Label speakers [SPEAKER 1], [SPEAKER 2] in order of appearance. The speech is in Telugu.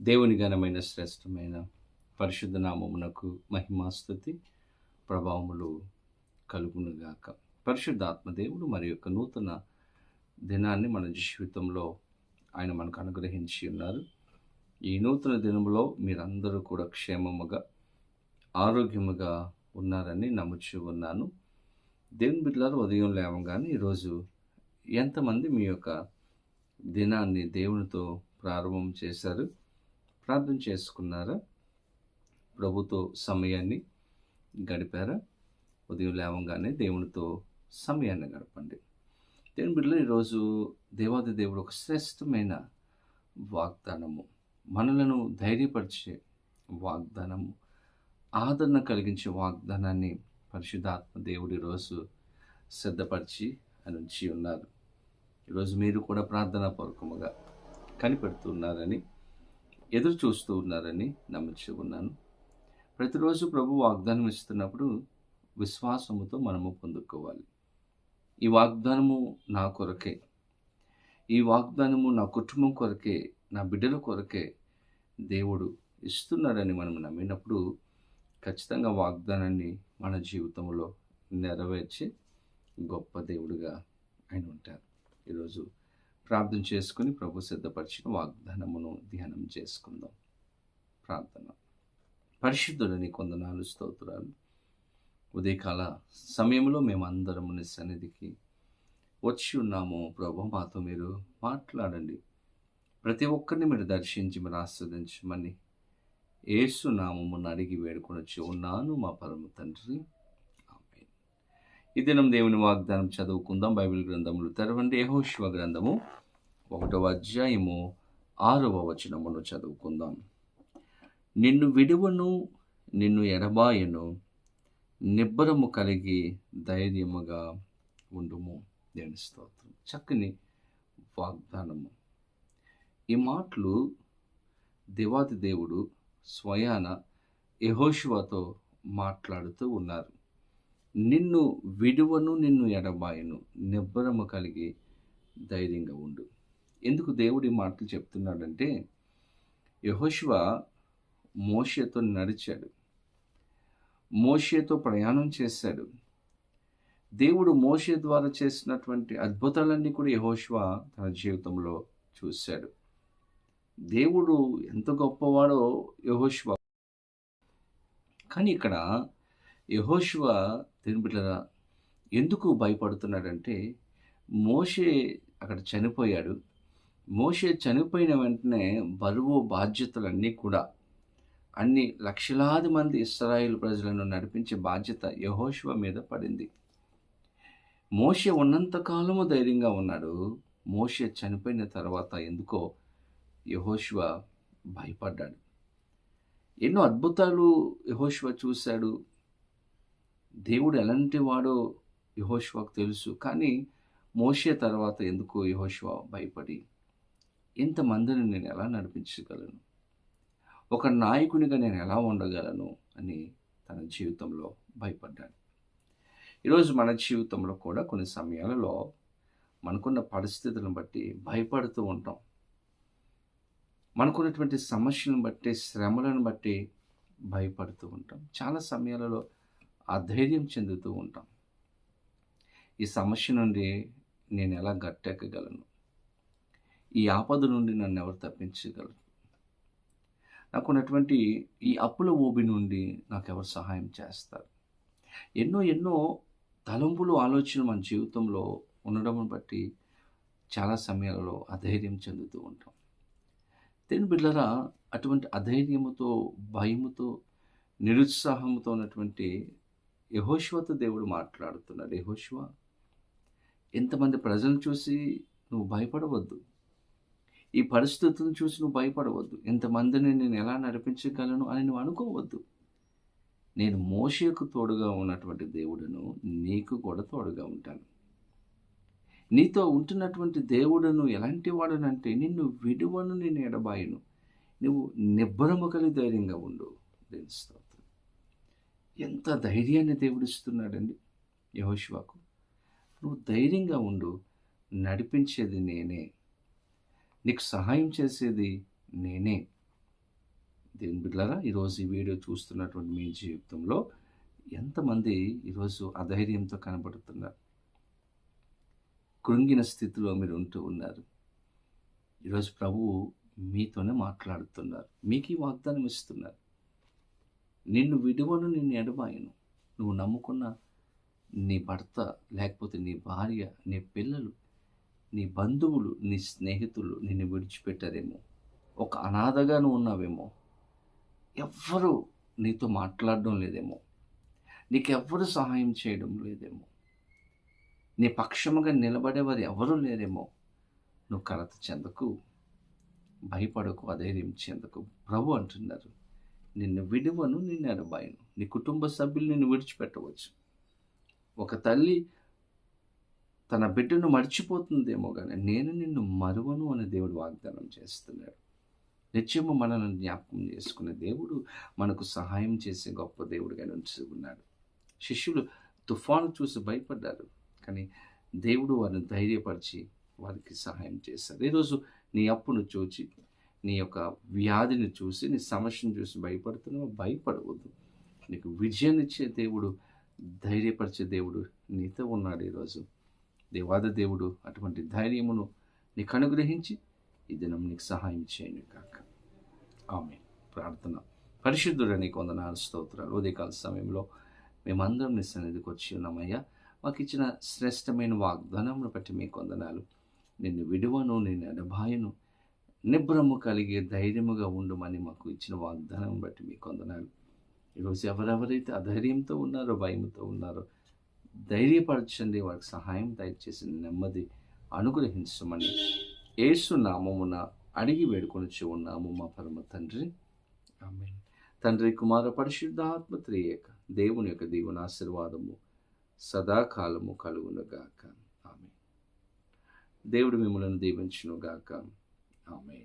[SPEAKER 1] దేవుని ఘనమైన శ్రేష్టమైన పరిశుద్ధ నామమునకు మహిమాస్తుతి ప్రభావములు కలుగునుగాక. పరిశుద్ధాత్మ దేవుడు మరి యొక్క నూతన దినాన్ని మన జీవితంలో ఆయన మనకు అనుగ్రహించి ఉన్నారు. ఈ నూతన దినములో మీరందరూ కూడా క్షేమముగా ఆరోగ్యముగా ఉన్నారని నమ్ముచూ ఉన్నాను. దేవుని బిడ్డలారు ఉదయం లేవగానే ఈరోజు ఎంతమంది మీ యొక్క దినాన్ని దేవునితో ప్రారంభం చేశారు? ప్రార్థన చేసుకున్నారా? ప్రభుతో సమయాన్ని గడిపారా? ఉదయం లేవగానే దేవునితో సమయాన్ని గడపండి. దేవుని బిడ్డలో ఈరోజు దేవాది దేవుడు ఒక శ్రేష్టమైన వాగ్దానము. మనలను ధైర్యపరిచే వాగ్దానము. ఆదరణ కలిగించే వాగ్దానాన్ని పరిశుద్ధాత్మ దేవుడు ఈరోజు సిద్ధపరిచి అనుంచి ఉన్నారు. ఈరోజు మీరు కూడా ప్రార్థనా పూర్వకముగా కనిపెడుతున్నారని ఎదురు చూస్తూ ఉన్నారని నమ్మించి ఉన్నాను. ప్రతిరోజు ప్రభు వాగ్దానం ఇస్తున్నప్పుడు విశ్వాసముతో మనము పొందుకోవాలి. ఈ వాగ్దానము నా కొరకే ఈ వాగ్దానము నా కుటుంబం కొరకే నా బిడ్డల కొరకే దేవుడు ఇస్తున్నాడని మనం నమ్మినప్పుడు ఖచ్చితంగా వాగ్దానాన్ని మన జీవితంలో నెరవేర్చి గొప్ప దేవుడుగా ఆయన ఉంటారు. ఈరోజు ప్రార్థన చేసుకుని ప్రభు సిద్ధపరిచిన వాగ్దానమును ధ్యానం చేసుకుందాం. ప్రార్థన. పరిశుద్ధులని కొందనాలు స్తోత్రాలు. ఉదయకాల సమయంలో మేమందరము నీ సన్నిధికి వచ్చి ఉన్నాము. ప్రభు మాతో మీరు మాట్లాడండి. ప్రతి ఒక్కరిని మీరు దర్శించి మీరు ఆస్వాదించమని ఏసు అడిగి అడిగి వేడుకొనొచ్చి ఉన్నాను మా పరమ తండ్రి. ఈ దినం దేవుని వాగ్దానం చదువుకుందాం. బైబిల్ గ్రంథములు తెరవండి. యహోశివ గ్రంథము ఒకటవ అధ్యాయము ఆరవ వచనమును చదువుకుందాం. నిన్ను విడువను నిన్ను ఎడబాయను నిబ్బరము కలిగి ధైర్యముగా ఉండుము. దేవుని స్తోత్రం. చక్కని వాగ్దానము. ఈ మాటలు దేవాది దేవుడు స్వయాన యహోశివతో మాట్లాడుతూ ఉన్నారు. నిన్ను విడువను నిన్ను ఎడబాయను నిబ్బరము కలిగి ధైర్యంగా ఉండు. ఎందుకు దేవుడి మాటలు చెప్తున్నాడంటే యహోశివ మోషేతో నడిచాడు. మోషేతో ప్రయాణం చేశాడు. దేవుడు మోషే ద్వారా చేసినటువంటి అద్భుతాలన్నీ కూడా యహోశివ తన జీవితంలో చూశాడు. దేవుడు ఎంత గొప్పవాడో యహోశివ కానీ ఇక్కడ యహోశివ దేని ఎందుకు భయపడుతున్నాడంటే మోషే అక్కడ చనిపోయాడు. మోషే చనిపోయిన వెంటనే బరువు బాధ్యతలన్నీ కూడా అన్ని లక్షలాది మంది ఇస్రాయిల్ ప్రజలను నడిపించే బాధ్యత యహోశివ మీద పడింది. మోషే ఉన్నంతకాలము ధైర్యంగా ఉన్నాడు. మోషే చనిపోయిన తర్వాత ఎందుకో యహోశివ భయపడ్డాడు. ఎన్నో అద్భుతాలు యహోశివ చూశాడు. దేవుడు ఎలాంటి వాడో యహోశివకు తెలుసు. కానీ మోసే తర్వాత ఎందుకో యహోశివ భయపడి ఇంతమందిని నేను ఎలా నడిపించగలను? ఒక నాయకునిగా నేను ఎలా ఉండగలను? అని తన జీవితంలో భయపడ్డాడు. ఈరోజు మన జీవితంలో కూడా కొన్ని సమయాలలో మనకున్న పరిస్థితులను బట్టి భయపడుతూ ఉంటాం. మనకున్నటువంటి సమస్యలను బట్టి శ్రమలను బట్టి భయపడుతూ ఉంటాం. చాలా సమయాలలో అధైర్యం చెందుతూ ఉంటాం. ఈ సమస్య నుండి నేను ఎలా గట్టెక్కగలను? ఈ ఆపద నుండి నన్ను ఎవరు తప్పించగలరు? నాకున్నటువంటి ఈ అప్పుల ఓబి నుండి నాకు ఎవరు సహాయం చేస్తారు? ఎన్నో ఎన్నో తలంపులు ఆలోచనలు మన జీవితంలో ఉండడం బట్టి చాలా సమయాలలో అధైర్యం చెందుతూ ఉంటాం. దేని బిడ్డరా అటువంటి అధైర్యముతో భయముతో నిరుత్సాహంతో ఉన్నటువంటి యహోశ్వతో దేవుడు మాట్లాడుతున్నాడు. యహోశ్వ ఎంతమంది ప్రజలను చూసి నువ్వు భయపడవద్దు. ఈ పరిస్థితులను చూసి నువ్వు భయపడవద్దు. ఎంతమందిని నేను ఎలా నడిపించగలను అని నువ్వు అనుకోవద్దు. నేను మోషకు తోడుగా ఉన్నటువంటి దేవుడును నీకు కూడా తోడుగా ఉంటాను. నీతో ఉంటున్నటువంటి దేవుడును ఎలాంటి వాడునంటే నిన్ను విడువను నేను ఎడబాయను. నువ్వు నిబ్బరము కలిగి ధైర్యంగా ఉండు. దేవుని ఎంత ధైర్యాన్ని దేవుడిస్తున్నాడండి యహోశివాకు నువ్వు ధైర్యంగా ఉండు నడిపించేది నేనే. నీకు సహాయం చేసేది నేనే. దేవుని బిడ్డలారా ఈరోజు ఈ వీడియో చూస్తున్నటువంటి మీ జీవితంలో ఎంతమంది ఈరోజు అధైర్యంతో కనబడుతున్నారు? కృంగిన స్థితిలో మీరు ఉంటూ ఉన్నారు. ఈరోజు ప్రభువు మీతోనే మాట్లాడుతున్నారు. మీకు ఈ వాగ్దానం ఇస్తున్నారు నిన్ను విడువను నిన్ను ఎడబాయను. నువ్వు నమ్ముకున్న నీ భర్త లేకపోతే నీ భార్య నీ పిల్లలు నీ బంధువులు నీ స్నేహితులు నిన్ను విడిచిపెట్టారేమో. ఒక అనాథగా నువ్వు ఉన్నావేమో. ఎవ్వరూ నీతో మాట్లాడడం లేదేమో. నీకెవ్వరు సహాయం చేయడం లేదేమో. నీ పక్షముగా నిలబడేవారు ఎవరూ లేరేమో. నువ్వు కలత చెందకు భయపడకు అధైర్యం చెందకు. ప్రభు అంటున్నారు. నిన్ను విడువను నిన్ను ఎడబాయను. నీ కుటుంబ సభ్యులు నిన్ను విడిచిపెట్టవచ్చు. ఒక తల్లి తన బిడ్డను మర్చిపోతుందేమో కానీ నేను నిన్ను మరువను అని దేవుడు వాగ్దానం చేస్తున్నాడు. నిత్యము మనల్ని జ్ఞాపకం చేసుకునే దేవుడు మనకు సహాయం చేసే గొప్ప దేవుడిగా నుంచి ఉన్నాడు. శిష్యులు తుఫాను చూసి భయపడ్డారు కానీ దేవుడు వారిని ధైర్యపరిచి వారికి సహాయం చేశారు. ఈరోజు నీ అప్పును చూచి నీ యొక్క వ్యాధిని చూసి నీ సమస్యను చూసి భయపడుతున్నావు భయపడవద్దు. నీకు విజయాన్నిచ్చే దేవుడు ధైర్యపరిచే దేవుడు నీతో ఉన్నాడు ఈరోజు. దేవాద దేవుడు అటువంటి ధైర్యమును నీకు అనుగ్రహించి ఈ దినం నీకు సహాయం చేయను కాక ఆమె ప్రార్థన. పరిశుద్ధుడ నీకు వందనాలు స్తోత్రాలు. ఉదయకాల సమయంలో మేమందరం నీ సన్నిధికి వచ్చి ఉన్నామయ్యా. మాకు ఇచ్చిన శ్రేష్టమైన వాగ్దానమును బట్టి మీకు వందనాలు. నిన్ను విడువను నేను ఎడబాయను. నిబ్రము కలిగే ధైర్యముగా ఉండమని మాకు ఇచ్చిన వాగ్దానం బట్టి మీకు వందనాలు ఈరోజు ఎవరెవరైతే అధైర్యంతో ఉన్నారో భయంతో ఉన్నారో ధైర్యపరచండి. వారికి సహాయం దయచేసి నెమ్మది అనుగ్రహించమని ఏసు నామమున అడిగి వేడుకొని ఉన్నాము మా పరమ తండ్రి. ఆమె తండ్రి కుమార పరిశుద్ధాత్మ త్రియేక దేవుని యొక్క దేవుని ఆశీర్వాదము సదాకాలము కలుగునుగాక. ఆమె దేవుడు మిమ్మల్ని దీవించునుగాక. ఆమె